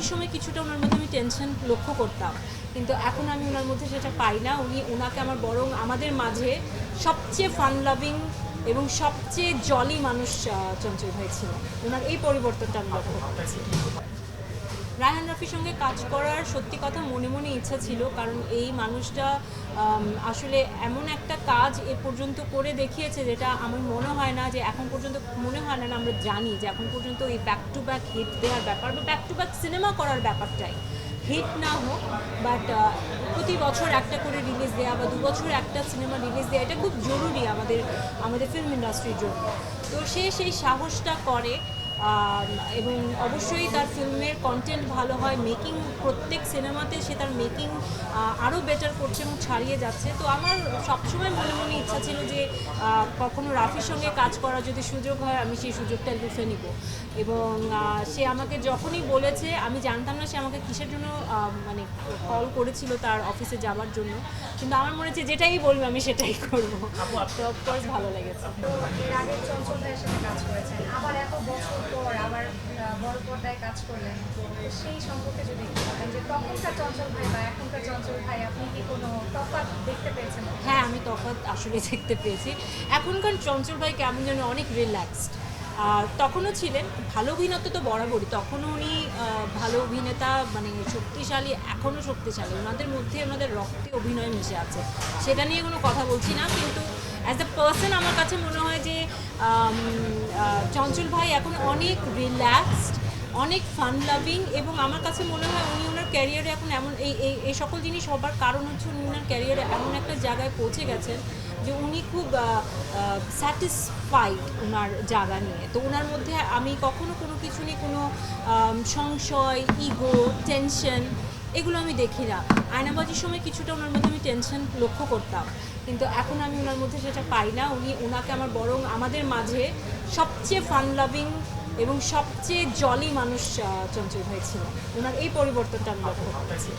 আয়নাবাজির সময় কিছুটা ওনার মধ্যে আমি টেনশন লক্ষ্য করতাম। কিন্তু এখন আমি ওনার মধ্যে সেটা পাই না। উনি ওনাকে আমার বরং আমাদের মাঝে সবচেয়ে ফান লাভিং এবং সবচেয়ে জলি মানুষ চঞ্চল হয়েছিল ওনার এই পরিবর্তনটা আমি লক্ষ্য করেছি। রায়হান রাফির সঙ্গে কাজ করার সত্যি কথা মনে মনে ইচ্ছা ছিল, কারণ এই মানুষটা আসলে এমন একটা কাজ এ পর্যন্ত করে দেখিয়েছে যেটা আমার মনে হয় না যে এখন পর্যন্ত, মনে হয় না আমরা জানি যে এখন পর্যন্ত এই ব্যাক টু ব্যাক হিট দেওয়ার ব্যাপার বা ব্যাক টু ব্যাক সিনেমা করার ব্যাপারটাই। হিট না হোক বাট প্রতি বছর একটা করে রিলিজ দেওয়া বা দু বছর একটা সিনেমা রিলিজ দেওয়া এটা খুব জরুরি আমাদের আমাদের ফিল্ম ইন্ডাস্ট্রির জন্য। তো সে সেই সাহসটা করে এবং অবশ্যই তার ফিল্মের কন্টেন্ট ভালো হয়। মেকিং প্রত্যেক সিনেমাতে সে তার মেকিং আরও বেটার করছে এবং ছাড়িয়ে যাচ্ছে। তো আমার সবসময় মনে মনে ইচ্ছা ছিল যে কখনো রাফির সঙ্গে কাজ করার যদি সুযোগ হয় আমি সেই সুযোগটা লুফে নিব। এবং সে আমাকে যখনই বলেছে আমি জানতাম না সে আমাকে কিসের জন্য মানে কল করেছিল তার অফিসে যাওয়ার জন্য। কিন্তু আমার মনে হচ্ছে যেটাই বলবে আমি সেটাই করব। তো অফকোর্স ভালো লেগেছে। পর্দায় কাজ করলেন, সেই সম্পর্কে যদি যে তখনকার চঞ্চল ভাই বা এখনকার চঞ্চল ভাই, আপনি কি কোনো তফাৎ দেখতে পেয়েছেন? হ্যাঁ আমি তফাৎ আসলে দেখতে পেয়েছি। এখনকার চঞ্চল ভাই কেমন যেন অনেক রিল্যাক্সড আর তখনও ছিলেন, ভালো অভিনেতা তো বরাবরই। তখনও উনি ভালো অভিনেতা মানে শক্তিশালী, এখনও শক্তিশালী। ওনাদের মধ্যে ওনাদের রক্তে অভিনয় মিশে আছে। সেটা নিয়ে কোনো কথা বলছি না, কিন্তু অ্যাজ এ পার্সন আমার কাছে মনে হয় যে চঞ্চল ভাই এখন অনেক রিল্যাক্সড অনেক ফান লাভিং এবং আমার কাছে মনে হয় উনি ওনার ক্যারিয়ারে এখন এমন এই এই এই সকল জিনিস হবার কারণ হচ্ছে উনি ওনার ক্যারিয়ারে এমন একটা জায়গায় পৌঁছে গেছেন যে উনি খুব স্যাটিসফাইড ওনার জায়গা নিয়ে। তো ওনার মধ্যে আমি কখনো কোনো কিছু নিয়ে কোনো সংশয় ইগো টেনশন এগুলো আমি দেখি না। আয়নাবাজির সময় কিছুটা ওনার মধ্যে আমি টেনশন লক্ষ্য করতাম। কিন্তু এখন আমি ওনার মধ্যে সেটা পাই না। উনি ওনাকে আমার বরং আমাদের মাঝে সবচেয়ে ফান লাভিং এবং সবচেয়ে জলি মানুষ চঞ্চল হয়েছিল ওনার এই পরিবর্তনটা আমি লক্ষ্য করেছি